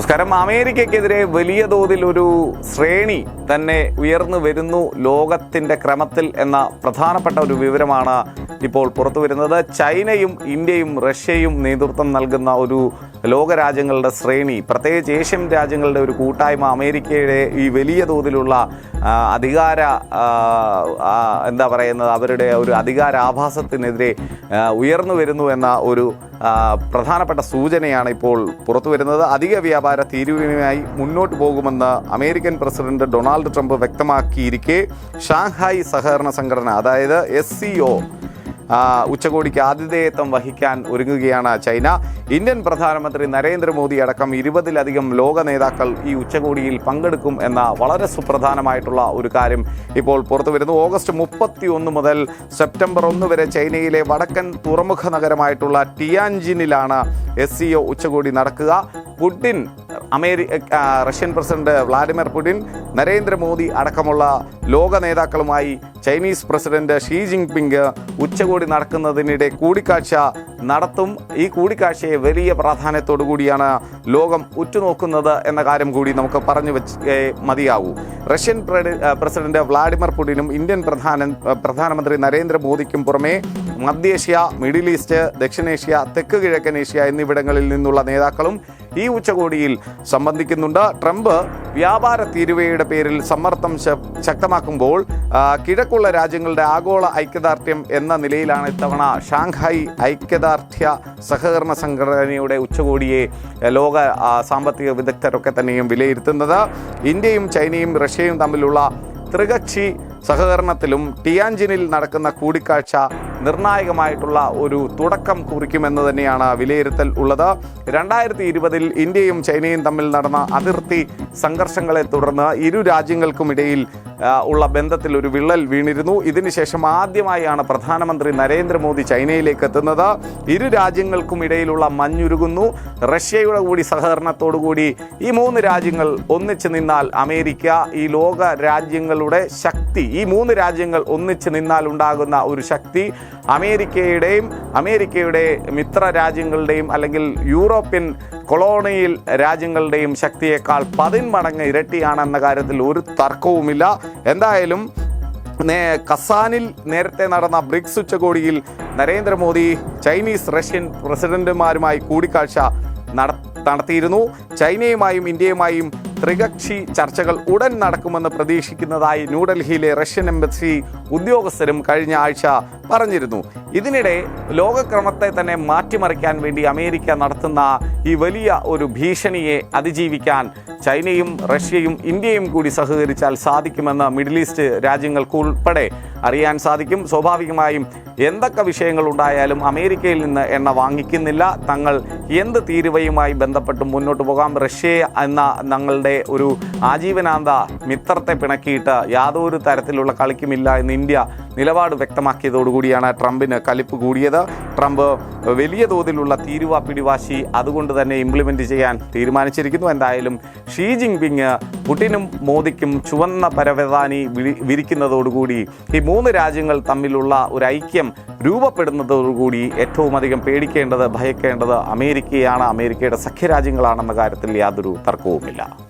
നമസ്കാരം. അമേരിക്കയ്ക്കെതിരെ വലിയ തോതിൽ ഒരു ശ്രേണി തന്നെ ഉയർന്നു വരുന്നു ലോകത്തിന്റെ ക്രമത്തിൽ എന്ന പ്രധാനപ്പെട്ട ഒരു വിവരമാണ് ഇപ്പോൾ പുറത്തു വരുന്നത്. ചൈനയും ഇന്ത്യയും റഷ്യയും നേതൃത്വം നൽകുന്ന ഒരു ലോകരാജ്യങ്ങളുടെ ശ്രേണി. പ്രത്യേകിച്ച് ഏഷ്യൻ രാജ്യങ്ങളുടെ ഒരു കൂട്ടായ്മ അമേരിക്കയുടെ ഈ വലിയ തോതിലുള്ള അധികാര എന്താ പറയുന്നത് അവരുടെ ഒരു അധികാരാഭാസത്തിനെതിരെ ഉയർന്നു വരുന്നു എന്ന ഒരു പ്രധാനപ്പെട്ട സൂചനയാണ് ഇപ്പോൾ പുറത്തു വരുന്നത്. അധിക വ്യാപാര തീരുവയുമായി മുന്നോട്ട് പോകുമെന്ന് അമേരിക്കൻ പ്രസിഡന്റ് ഡൊണാൾഡ് ട്രംപ് വ്യക്തമാക്കിയിരിക്കെ. ഷാങ്ഹായ് സഹകരണ സംഘടന അതായത് എസ് ഉച്ചകോടിക്ക് ആതിഥേയത്വം വഹിക്കാൻ ഒരുങ്ങുകയാണ് ചൈന. ഇന്ത്യൻ പ്രധാനമന്ത്രി നരേന്ദ്രമോദി അടക്കം ഇരുപതിലധികം ലോക നേതാക്കൾ ഈ ഉച്ചകോടിയിൽ പങ്കെടുക്കും എന്ന വളരെ സുപ്രധാനമായിട്ടുള്ള ഒരു കാര്യം ഇപ്പോൾ പുറത്തു വരുന്നു. ഓഗസ്റ്റ് മുപ്പത്തി ഒന്ന് മുതൽ സെപ്റ്റംബർ ഒന്ന് വരെ ചൈനയിലെ വടക്കൻ തുറമുഖ നഗരമായിട്ടുള്ള ടിയാൻജിനിലാണ് എസ് സി ഒ ഉച്ചകോടി നടക്കുക. പുടിൻ അമേരി Russian president Vladimir Putin Narendra Modi അടക്കമുള്ള ലോക നേതാക്കളുമായി ചൈനീസ് പ്രസിഡന്റ് ഷീ പിങ് ഉച്ചകോടി നടക്കുന്നതിനിടെ കൂടിക്കാഴ്ച നടത്തും. ഈ കൂടിക്കാഴ്ചയെ വലിയ പ്രാധാന്യത്തോടു കൂടിയാണ് ലോകം ഉറ്റുനോക്കുന്നത് എന്ന കാര്യം കൂടി നമുക്ക് പറഞ്ഞു വെച്ച് മതിയാവൂ. റഷ്യൻ പ്രസിഡന്റ് വ്ളാഡിമിർ പുടിനും ഇന്ത്യൻ പ്രധാന പ്രധാനമന്ത്രി നരേന്ദ്രമോദിക്കും പുറമെ മധ്യേഷ്യ മിഡിൽ ഈസ്റ്റ് ദക്ഷിണേഷ്യ തെക്ക് കിഴക്കൻ ഏഷ്യ എന്നിവിടങ്ങളിൽ നിന്നുള്ള നേതാക്കളും ഈ ഉച്ചകോടിയിൽ സംബന്ധിക്കുന്നുണ്ട്. ട്രംപ് വ്യാപാര തീരുവയുടെ പേരിൽ സമ്മർദ്ദം ശക്തമാക്കുമ്പോൾ ആ, കിഴക്കുള്ള രാജ്യങ്ങളുടെ ആഗോള ഐക്യദാർഢ്യം എന്ന നിലയിലാണ് ഇത്തവണ ഷാങ്ഹായ് ഐക്യദാർഢ്യ സഹകരണ സംഘടനയുടെ ഉച്ചകോടിയെ ലോക സാമ്പത്തിക വിദഗ്ധരൊക്കെ തന്നെയും വിലയിരുത്തുന്നത്. ഇന്ത്യയും ചൈനയും റഷ്യയും തമ്മിലുള്ള ത്രികക്ഷി സഹകരണത്തിലും ടിയാൻജിനിൽ നടക്കുന്ന കൂടിക്കാഴ്ച നിർണായകമായിട്ടുള്ള ഒരു തുടക്കം കുറിക്കുമെന്ന് തന്നെയാണ് വിലയിരുത്തൽ ഉള്ളത്. രണ്ടായിരത്തി ഇരുപതിൽ ഇന്ത്യയും ചൈനയും തമ്മിൽ നടന്ന അതിർത്തി സംഘർഷങ്ങളെ തുടർന്ന് ഇരു രാജ്യങ്ങൾക്കുമിടയിൽ ഉള്ള ബന്ധത്തിൽ ഒരു വിള്ളൽ വീണിരുന്നു. ഇതിനുശേഷം ആദ്യമായാണ് പ്രധാനമന്ത്രി നരേന്ദ്രമോദി ചൈനയിലേക്ക് എത്തുന്നത്. ഇരു രാജ്യങ്ങൾക്കും ഇടയിലുള്ള മഞ്ഞുരുകുന്നു. റഷ്യയുടെ കൂടി സഹകരണത്തോടുകൂടി ഈ മൂന്ന് രാജ്യങ്ങൾ ഒന്നിച്ചു നിന്നാൽ അമേരിക്ക ഈ ലോക രാജ്യങ്ങളുടെ ശക്തി ഈ മൂന്ന് രാജ്യങ്ങൾ ഒന്നിച്ചു നിന്നാൽ ഉണ്ടാകുന്ന ഒരു ശക്തി അമേരിക്കയുടെയും അമേരിക്കയുടെ മിത്ര രാജ്യങ്ങളുടെയും അല്ലെങ്കിൽ യൂറോപ്യൻ കൊളോണിയൽ രാജ്യങ്ങളുടെയും ശക്തിയേക്കാൾ പതിന്മടങ്ങ് ഇരട്ടിയാണെന്ന കാര്യത്തിൽ ഒരു തർക്കവുമില്ല. എന്തായാലും കസാനിൽ നേരത്തെ നടന്ന ബ്രിക്സ് ഉച്ചകോടിയിൽ നരേന്ദ്രമോദി ചൈനീസ് റഷ്യൻ പ്രസിഡന്റുമാരുമായി കൂടിക്കാഴ്ച നട നടത്തിയിരുന്നു. ചൈനയുമായും ഇന്ത്യയുമായും ത്രികക്ഷി ചർച്ചകൾ ഉടൻ നടക്കുമെന്ന് പ്രതീക്ഷിക്കുന്നതായി ന്യൂഡൽഹിയിലെ റഷ്യൻ എംബസി ഉദ്യോഗസ്ഥരും കഴിഞ്ഞ ആഴ്ച പറഞ്ഞിരുന്നു. ഇതിനിടെ ലോകക്രമത്തെ തന്നെ മാറ്റിമറിക്കാൻ വേണ്ടി അമേരിക്ക നടത്തുന്ന ഈ വലിയ ഒരു ഭീഷണിയെ അതിജീവിക്കാൻ ചൈനയും റഷ്യയും ഇന്ത്യയും കൂടി സഹകരിച്ചാൽ സാധിക്കുമെന്ന് മിഡിൽ ഈസ്റ്റ് രാജ്യങ്ങൾക്ക് ഉൾപ്പെടെ അറിയാൻ സാധിക്കും. സ്വാഭാവികമായും എന്തൊക്കെ വിഷയങ്ങൾ ഉണ്ടായാലും അമേരിക്കയിൽ നിന്ന് എണ്ണ വാങ്ങിക്കുന്നില്ല. തങ്ങൾ എന്ത് തീരുവയുമായി ബന്ധപ്പെട്ട് മുന്നോട്ട് പോകാം? റഷ്യ എന്ന ഞങ്ങളുടെ ഒരു ആജീവനാന്ത മിത്രത്തെ പിണക്കിയിട്ട് യാതൊരു തരത്തിലുള്ള കളിക്കുമില്ല എന്ന് ഇന്ത്യ നിലപാട് വ്യക്തമാക്കിയതോടുകൂടിയാണ് ട്രംപിന് കലിപ്പ് കൂടിയത്. ട്രംപ് വലിയ തോതിലുള്ള തീരുവ പിടിവാശി അതുകൊണ്ട് തന്നെ ഇംപ്ലിമെന്റ് ചെയ്യാൻ തീരുമാനിച്ചിരിക്കുന്നു. എന്തായാലും ഷീ ജിങ് പിങ് പുടിനും മോദിക്കും ചുവന്ന പരവതാനി വിരി വിരിക്കുന്നതോടുകൂടി ഈ മൂന്ന് രാജ്യങ്ങൾ തമ്മിലുള്ള ഒരു ഐക്യം രൂപപ്പെടുന്നതോടുകൂടി ഏറ്റവും അധികം പേടിക്കേണ്ടത് ഭയക്കേണ്ടത് അമേരിക്കയാണ്. അമേരിക്കയുടെ സഖ്യരാജ്യങ്ങളാണെന്ന കാര്യത്തിൽ യാതൊരു തർക്കവുമില്ല.